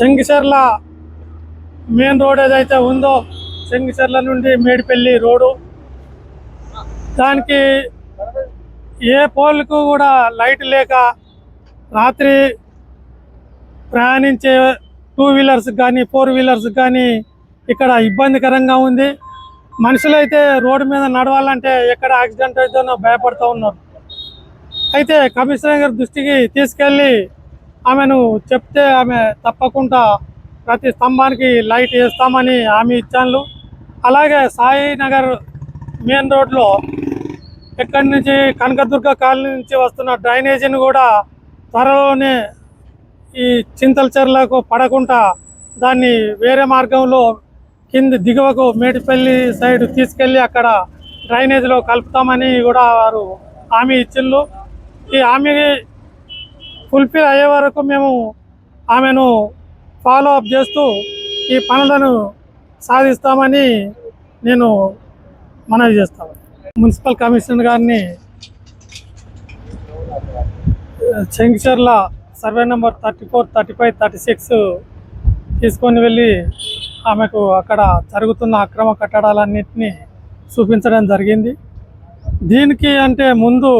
Chengicherla main road ఏదైతే ఉందో చెంగిచెర్ల నుండి మేడిపల్లి రోడ్డు దానికి ఏ పోల్కు కూడా లైట్ లేక రాత్రి ప్రయాణించే టూ వీలర్స్ కానీ ఫోర్ వీలర్స్ కానీ ఇక్కడ ఇబ్బందికరంగా ఉంది. మనుషులైతే రోడ్డు మీద నడవాలంటే ఎక్కడ యాక్సిడెంట్ అవుతుందో భయపడుతూ ఉన్నారు. అయితే కమిషనర్ గారి దృష్టికి తీసుకెళ్ళి ఆమెను చెప్తే ఆమె తప్పకుండా ప్రతి స్తంభానికి లైట్ వేస్తామని హామీ ఇచ్చాను. అలాగే సాయి నగర్ మెయిన్ రోడ్లో ఎక్కడి నుంచి కనకదుర్గ కాలనీ నుంచి వస్తున్న డ్రైనేజీని కూడా త్వరలోనే ఈ చింతల చెర్లకు పడకుండా దాన్ని వేరే మార్గంలో కింది దిగువకు మేటిపల్లి సైడ్ తీసుకెళ్ళి అక్కడ డ్రైనేజీలో కలుపుతామని కూడా వారు హామీ ఇచ్చిండ్రు. ఈ హామీ ఫుల్ఫిల్ అయ్యే వరకు మేము ఆమెను ఫాలో అప్ చేస్తూ ఈ పనులను సాధిస్తామని నేను మనవి చేస్తాను మున్సిపల్ కమిషనర్ గారిని Chengicherla survey number thirty four thirty five thirty six తీసుకొని వెళ్ళి ఆమెకు అక్కడ జరుగుతున్న అక్రమ కట్టడాలన్నింటినీ చూపించడం జరిగింది. దీనికి అంటే ముందు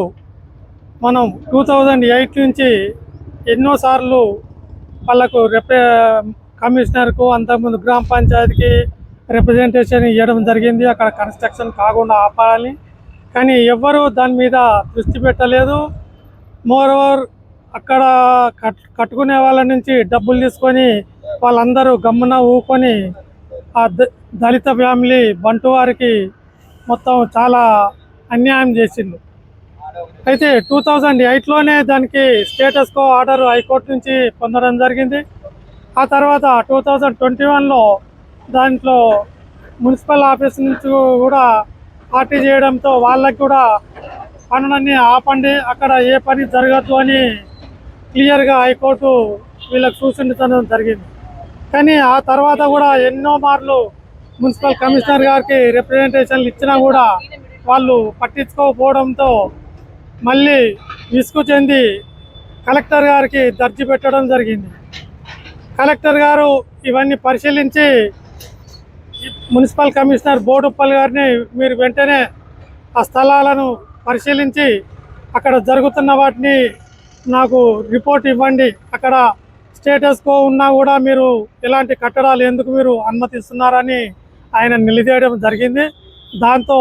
మనం టూ థౌజండ్ ఎయిట్ నుంచి ఎన్నోసార్లు వాళ్ళకు రిప్రే కమిషనర్కు అంతకుముందు గ్రామ పంచాయతీకి రిప్రజెంటేషన్ ఇవ్వడం జరిగింది. అక్కడ కన్స్ట్రక్షన్ కాకుండా ఆపాలని. కానీ ఎవ్వరూ దాని మీద దృష్టి పెట్టలేదు. మోర్ ఓవర్ అక్కడ కట్ కట్టుకునే వాళ్ళ నుంచి డబ్బులు తీసుకొని వాళ్ళందరూ గమ్మున ఊకొని ఆ ద- దళిత ఫ్యామిలీ బంటు వారికి మొత్తం చాలా అన్యాయం చేసిండు అయితే టూ థౌజండ్ ఎయిట్లోనే దానికి స్టేటస్ కో ఆర్డర్ హైకోర్టు నుంచి పొందడం జరిగింది. ఆ తర్వాత టూ థౌజండ్ ట్వంటీ వన్లో దాంట్లో మున్సిపల్ ఆఫీస్ నుంచి కూడా పార్టీ చేయడంతో వాళ్ళకి కూడా పనులన్నీ ఆపండి అక్కడ ఏ పని జరగదు అని క్లియర్గా హైకోర్టు వీళ్ళకి సూచించడం జరిగింది. కానీ ఆ తర్వాత కూడా ఎన్నో మార్లు మున్సిపల్ కమిషనర్ గారికి రిప్రజెంటేషన్లు ఇచ్చినా కూడా వాళ్ళు పట్టించుకోకపోవడంతో మళ్ళీ విసుగు చెంది కలెక్టర్ గారికి దర్జీ పెట్టడం జరిగింది. కలెక్టర్ గారు ఇవన్నీ పరిశీలించి మున్సిపల్ కమిషనర్ బోడుప్పల్ గారిని మీరు వెంటనే ఆ స్థలాలను పరిశీలించి అక్కడ జరుగుతున్న వాటిని నాకు రిపోర్ట్ ఇవ్వండి. అక్కడ స్టేటస్ కో ఉన్నా కూడా మీరు ఇలాంటి కట్టడాలు ఎందుకు మీరు అనుమతిస్తున్నారని ఆయన నిలదీయడం జరిగింది. దాంతో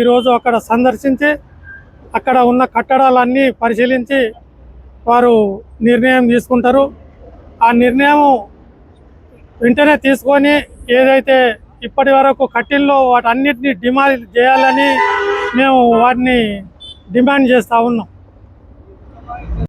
ఈరోజు అక్కడ సందర్శించి అక్కడ ఉన్న కట్టడాలన్నీ పరిశీలించి వారు నిర్ణయం తీసుకుంటారు. ఆ నిర్ణయం వెంటనే తీసుకొని ఏదైతే ఇప్పటి వరకు కట్టిల్లో వాటన్నిటిని డిమాండ్ చేయాలని మేము వాటిని డిమాండ్ చేస్తూ ఉన్నాం.